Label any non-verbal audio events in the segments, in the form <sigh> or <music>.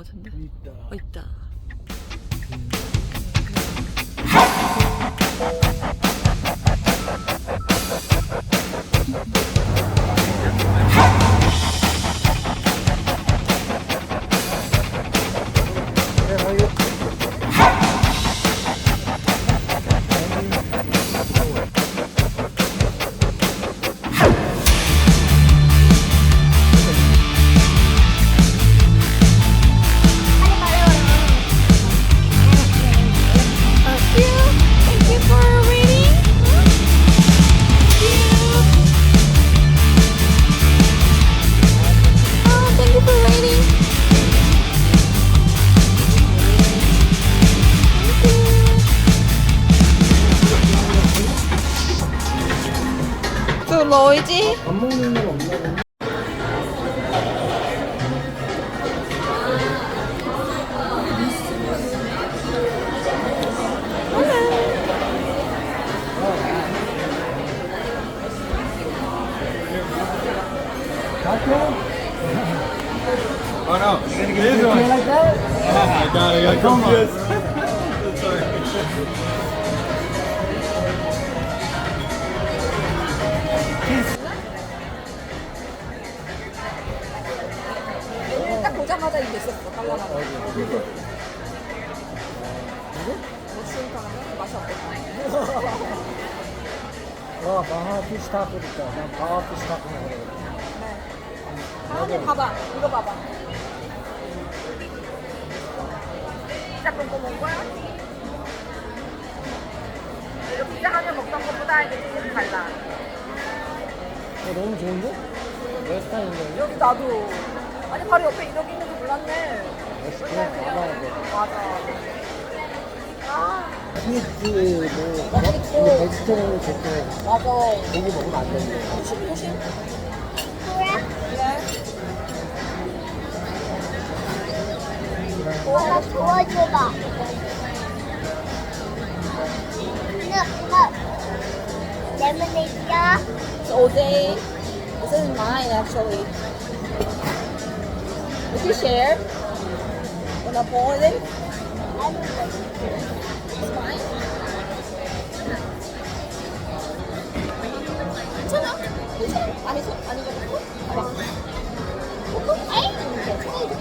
것 같은데. 있다. 어, 있다. 내 Oh no, you're gonna get this one. like that? I got it, I got confused. 딱 보자마자 이게 있었어. 달라나. 머쉬룸 맛이 어땠다. 와, 바하 피시 타코 있다. 난 바하 피시 타코 먹으 러 하은이 봐봐. 이거 봐봐. 피자 끊고 먹은 거야? 이거 피자 하면 먹던 것보다 이게 좀 달라. 어, 너무 좋은데? 내 스타일인데. 여기 나도. 아니 바로 옆에 이렇게 있는 줄 몰랐네. 그냥. 맞아. 아 스위트 뭐, 어? 좋고 맞아. 고기 먹으면 안 되는데. 조심 조심. 엄마 도와줘봐. 이거 이거 레모네이드야. It's OJ. This is mine actually. Would you share? Wanna pour it? It's mine. 괜찮아. 괜찮아. 아니 손 아니 이거 먹고? 봐봐. 먹고? 에이. 괜찮아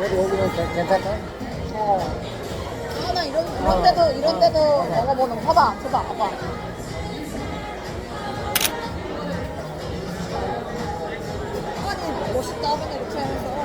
그래도 여기는 괜- 괜찮다? 어. 아, 나 이런, 이런 데도, 이런 데도 먹어보는 거. 봐봐, 봐봐, 봐봐. 아니, 멋있다, 맨날 이렇게 하면서.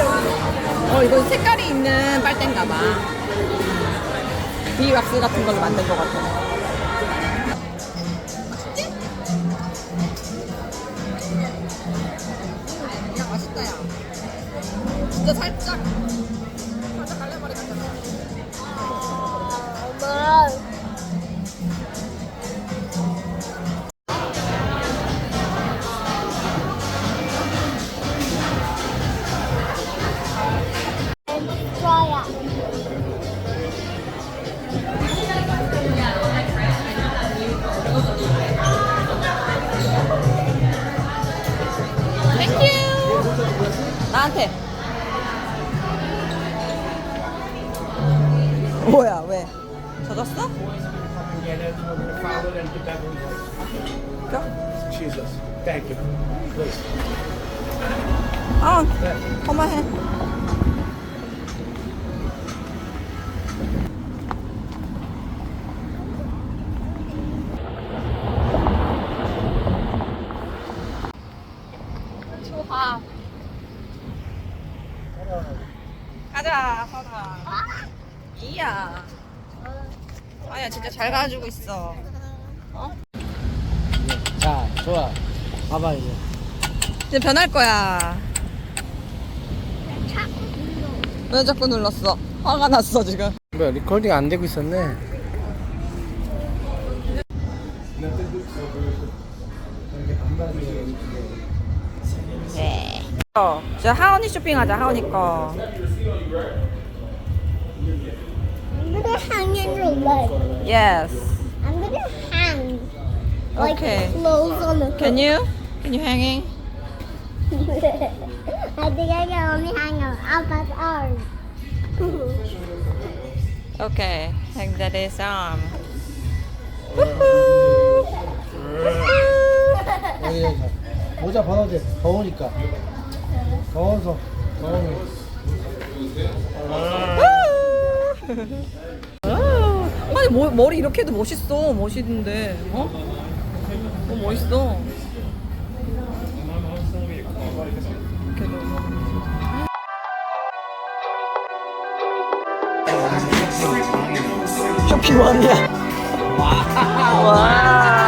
어, 이건 색깔이 있는 빨대인가 봐. 비 왁스 같은 걸로 만든 것 같아. 야, 맛있다, 야. 진짜 살짝. 살짝 갈래머리 같아. 엄마. 좋아. 가자, 서다. 이야. 아야, 진짜 잘 가지고 있어. 어? 자, 좋아. 봐봐 이제. 이제 변할 거야. 왜 자꾸 눌렀어? 화가 났어 지금. 뭐야 리코딩 안 되고 있었네. 네. 어, 저 하원이 쇼핑하자 하원이 거. I'm gonna hang in your leg. Yes. I'm gonna hang. Like Okay. clothes on the Can you? Can you hanging? I think I can only hang on Alpha's arm. Okay. Hang that is arm. 여기 여기. 모자 벗어도 돼. 더우니까. 더워서. 더우면. 아니 머, 머리 이렇게 해도 멋있어 멋있는데 어? 너무 멋있어 이렇게도. 쇼핑 왕이야 와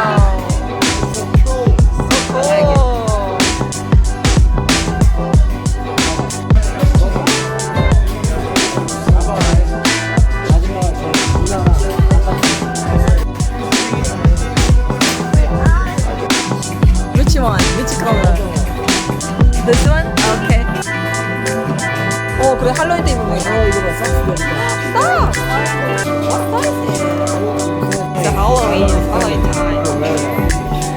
This one? Okay. 어 그래 할로윈 때 입은 거 있어. 어 이거 봐. 싹스 Stop! What size is it? It's a Halloween. Halloween time.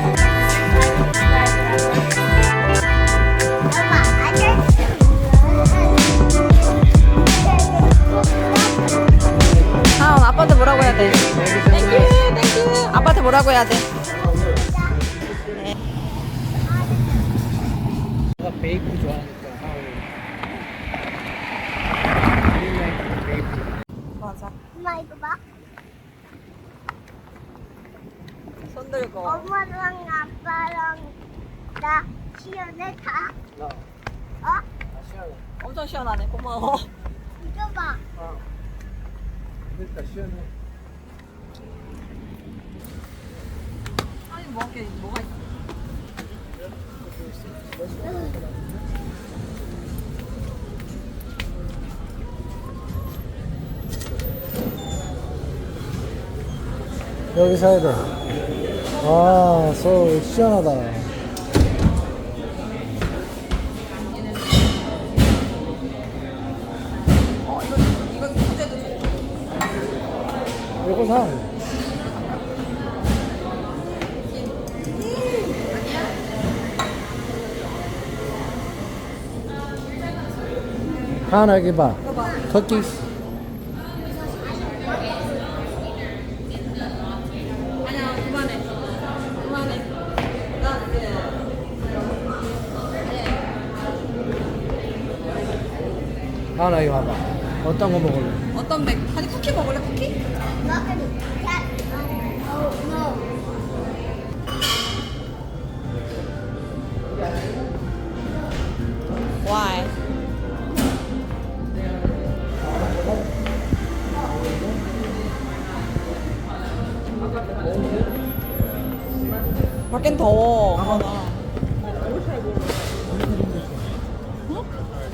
하원 아빠한테 뭐라고 해야 돼? 땡큐 땡큐 아빠한테 뭐라고 해야 돼? 베이프 좋아하니까. 하울이. 베이프. 맞아 엄마 이거 봐. 손 들고 엄마랑 아빠랑 나 시연에 가. 나. 어? 나 시원해. 엄청 시원하네 고마워 이거 봐. 어. 그러니까 시원해. 아니 뭐게 뭐가 있어 여기 사야 돼. 아, 소 시원하다. 어 이거 이 여기 봐. 나 하나 여기 봐봐. 어떤 거 먹을래? 어떤 백 아니 쿠키 먹을래 쿠키? Why? 밖엔 더워.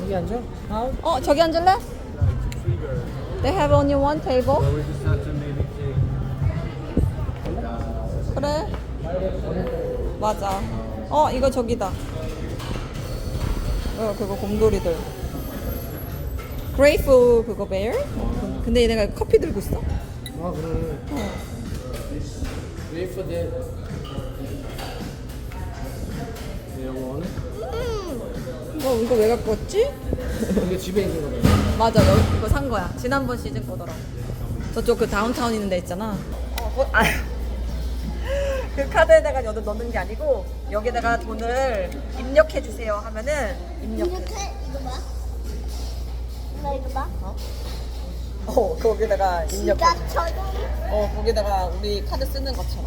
여기 앉아? 어 저기 앉을래? They have only one table. 그래. 맞아. 어 이거 저기다. 어 그거 곰돌이들. 그레이프 그거 베일? 근데 얘네가 커피 들고 있어. 아, 그래. 어. Wait 이거 원해? 어 이거 왜 갖고 왔지? 이거 집에 있는 거다. 맞아 너 이거 산 거야. 지난번 시즌 거더라. 저쪽 그 다운타운 있는 데 있잖아. 어, 뭐, 아. <laughs> 그 카드에다가 여기 넣는 게 아니고 여기다가 돈을 입력해 주세요 하면은 입력. 이렇게 이거 봐. 엄마 이거 봐. 어 거기다가 입력해. 지갑처럼. 어 거기다가 우리 카드 쓰는 것처럼.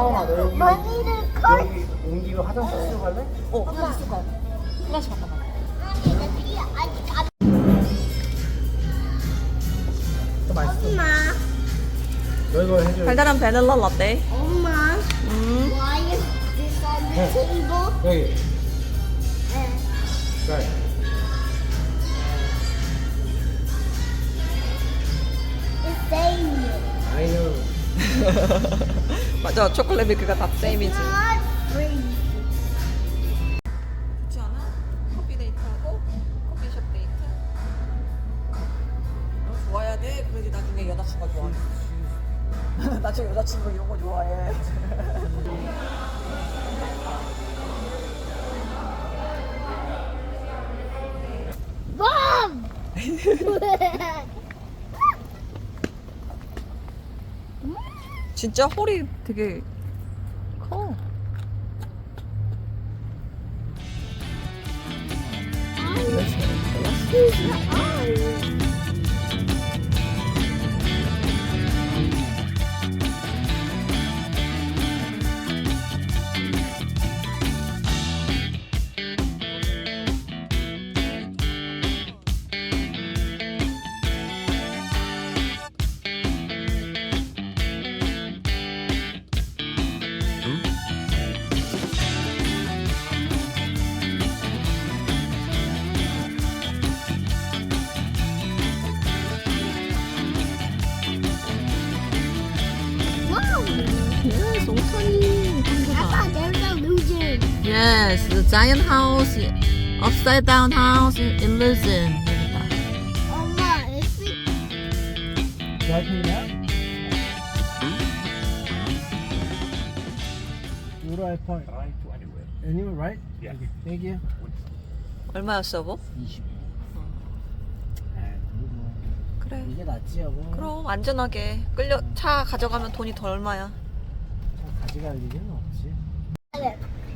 하영아 넓고 옹기로 화장실 쓰고 갈래? 어, 화장실 쓰고 화장실 갔다 가. 아니, 달달한 베닐라 라떼. 엄마, 음. why is this on the 네. table? 여기. 네. 쌀. It's saying <laughs> 맞아 초콜릿 밀크가 다 세임이지. Not free. 좋지 않아? 커피 데이트하고 커피숍 데이트. 너 좋아야 돼. 그래야지 나중에 여자친구가 좋아해. <laughs> 나중에 여자친구 이런 거 좋아해. Mom! <laughs> <laughs> 진짜 홀이 되게 Yes, the giant house, upside down house, illusion. Mama, if it Do I pay now? What do I point? Try to anywhere. Anywhere, right? Yeah. Thank you. 얼마였어, 여보? 20. 아, 뭐 그래. 이게 낫지 여보. 그럼 안전하게 끌려 차 가져가면 돈이 더 얼마야? 참 가져갈 일은 없지.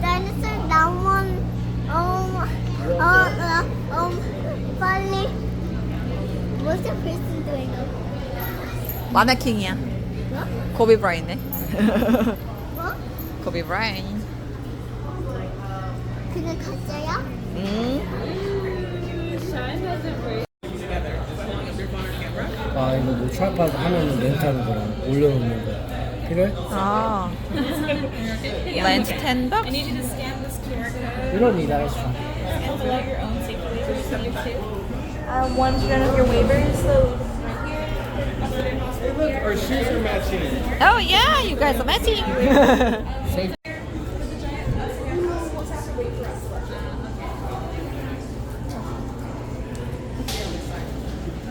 dinosaur 나온 음, 어, 어, 음, 빨리. What's the person doing? 마네킹이야. 뭐? 코비 브라인네. 뭐? 코비 브라인. 그냥 가짜야? 음. 아 이거 뭐 트라이파드 하면 거랑 올려놓는 거. 필 요해? 아. 렌트 10 bucks? You don't need that. It's fine. Uh, one strand of your waivers, so. Our shoes are matching. Oh yeah, you guys are matching. Safe.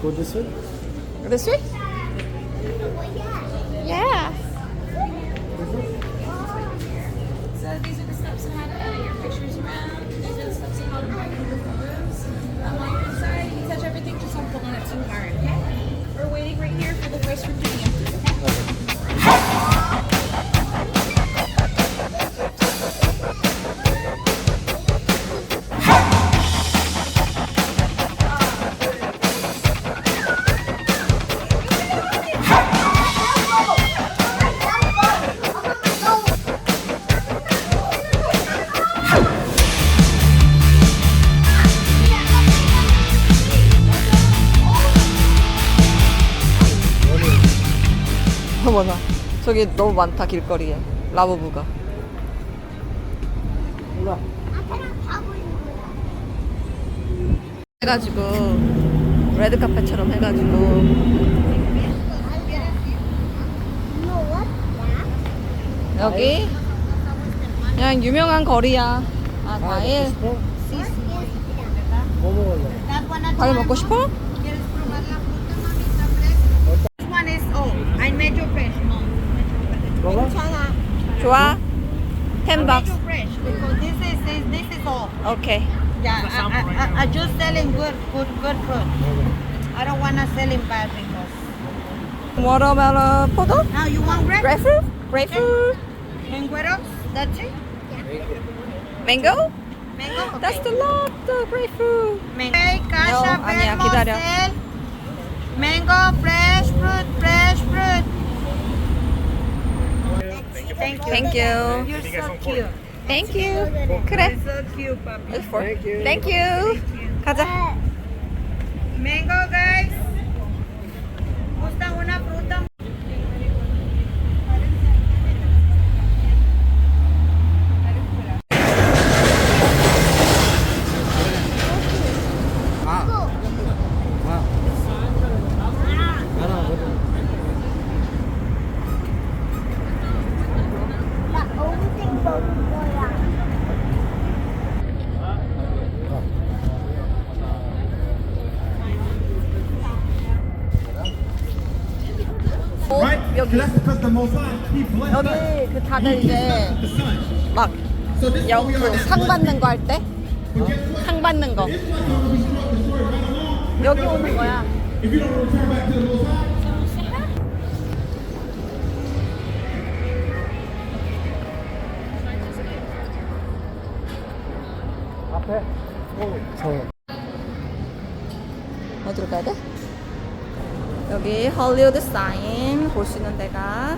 Go this way. this way? 어머나, 저기 너무 많다 길거리에 라부부가. 보이는 거야. 해가지고 레드 카펫처럼 해가지고? 여기 그냥 유명한 거리야. 아 과일. 싶어? 뭐? 과일 먹고 싶어? oh, I made you fresh. No, 먹어? 좋아. 10 made bucks. you fresh because this is this, this is all. 오케이. Yeah, I, I, I, I just selling good, good, good fruit. I don't wanna sell in bad because 워터멜론 포도? Now you want grape? grapefruit? grapefruit? Mangueros? That's it? mango? Mango? That's the lot, the grapefruit. Mango. Okay, Kasha, No, 아니야, Belmo, 기다려. Cell. Mango, fresh fruit, fresh fruit. Thank you. Thank you. You're so cute. Thank you. 그래. You're so cute, papi. Look for. Thank you. 가자. Mango, guys. 다들 이제. 막 are 영그 상 받는 거 할 때? 상 받는 거. 여기 오는 거야. 앞에 저 어디로 가야 돼? 여기 헐리우드 사인 있는 데가